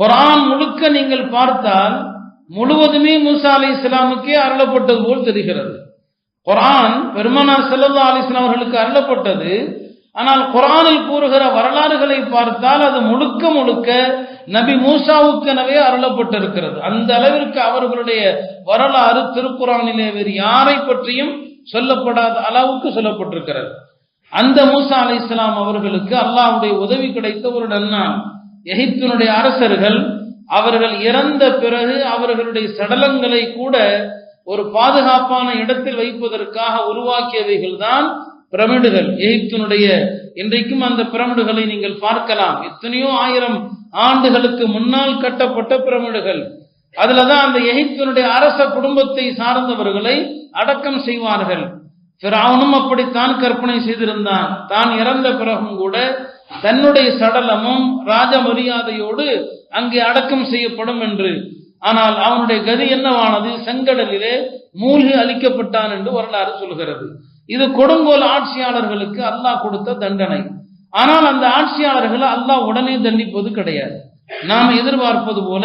குரான் முழுக்க நீங்கள் பார்த்தால் முழுவதுமே மூசா அலி இஸ்லாமுக்கே அருளப்பட்டது போல் தெரிகிறது. குரான் பெருமனார் செல்லல்லா அலிஸ்லாம் அவர்களுக்கு அருளப்பட்டது. ஆனால் குரானில் கூறுகிற வரலாறுகளை பார்த்தால் அது முழுக்க முழுக்க நபி மூசாவுக்கெனவே அருளப்பட்டிருக்கிறது. அந்த அளவிற்கு அவர்களுடைய வரலாறு திருக்குறானிலே வேறு யாரை பற்றியும் சொல்லப்படாத அளவுக்கு சொல்லப்பட்டிருக்கிறது. அந்த மூசா அலி இஸ்லாம் அவர்களுக்கு அல்லாஹ்வுடைய உதவி கிடைத்த ஒரு நன்னான் எகிப்தினுடைய அரசர்கள் அவர்கள் இறந்த பிறகு அவர்களுடைய சடலங்களை கூட ஒரு பாதுகாப்பான இடத்தில் வைப்பதற்காக உருவாக்கியவைகள் தான் பிரமிடுகள். எகிப்தினுடைய இன்றைக்கும் அந்த பிரமிடுகளை நீங்கள் பார்க்கலாம். எத்தனையோ ஆயிரம் ஆண்டுகளுக்கு முன்னால் கட்டப்பட்ட பிரமிடுகள். அதுலதான் அந்த எகிப்தினுடைய அரச குடும்பத்தை சார்ந்தவர்களை அடக்கம் செய்வார்கள். பிராவனும் அப்படித்தான் கற்பனை செய்திருந்தான். தான் இறந்த பிறகும் கூட தன்னுடைய சடலமும் ராஜ மரியாதையோடு அங்கே அடக்கம் செய்யப்படும் என்று. ஆனால் அவனுடைய கதி என்னவானது? செங்கடலிலே மூழ்கி அளிக்கப்பட்டான் என்று வரலாறு சொல்கிறது. இது கொடுங்கோல் ஆட்சியாளர்களுக்கு அல்லாஹ் கொடுத்த தண்டனை. ஆனால் அந்த ஆட்சியாளர்களை அல்லாஹ் உடனே தண்டிப்பது கிடையாது. நாம் எதிர்பார்ப்பது போல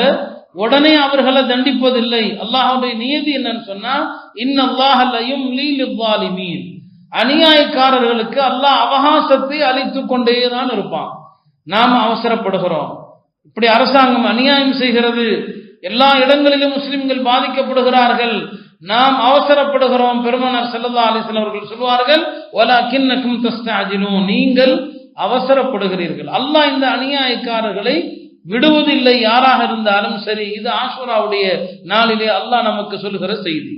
உடனே அவர்களை தண்டிப்பதில்லை. அல்லாஹுடைய நியதி என்னன்னு சொன்னா இன்னல்லாஹல்லையும் லீலிவாலிமீன். அநியாயக்காரர்களுக்கு அல்லாஹ் அவகாசத்தை அளித்து கொண்டே தான் இருப்பான். நாம் அவசரப்படுகிறோம். இப்படி அரசாங்கம் அநியாயம் செய்கிறது. எல்லா இடங்களிலும் முஸ்லிம்கள் பாதிக்கப்படுகிறார்கள். நாம் அவசரப்படுகிறோம். பெருமனார் செல்லல்லா அலிஸ்லாம் அவர்கள் சொல்வார்கள் ஒலா கிண்ணக்கும் தஸ்தாஜிலும் நீங்கள் அவசரப்படுகிறீர்கள். அல்லாஹ் இந்த அநியாயக்காரர்களை விடுவதில்லை யாராக இருந்தாலும் சரி இது ஆசுராவுடைய நாளிலே அல்லாஹ் நமக்கு சொல்லுகிற செய்தி.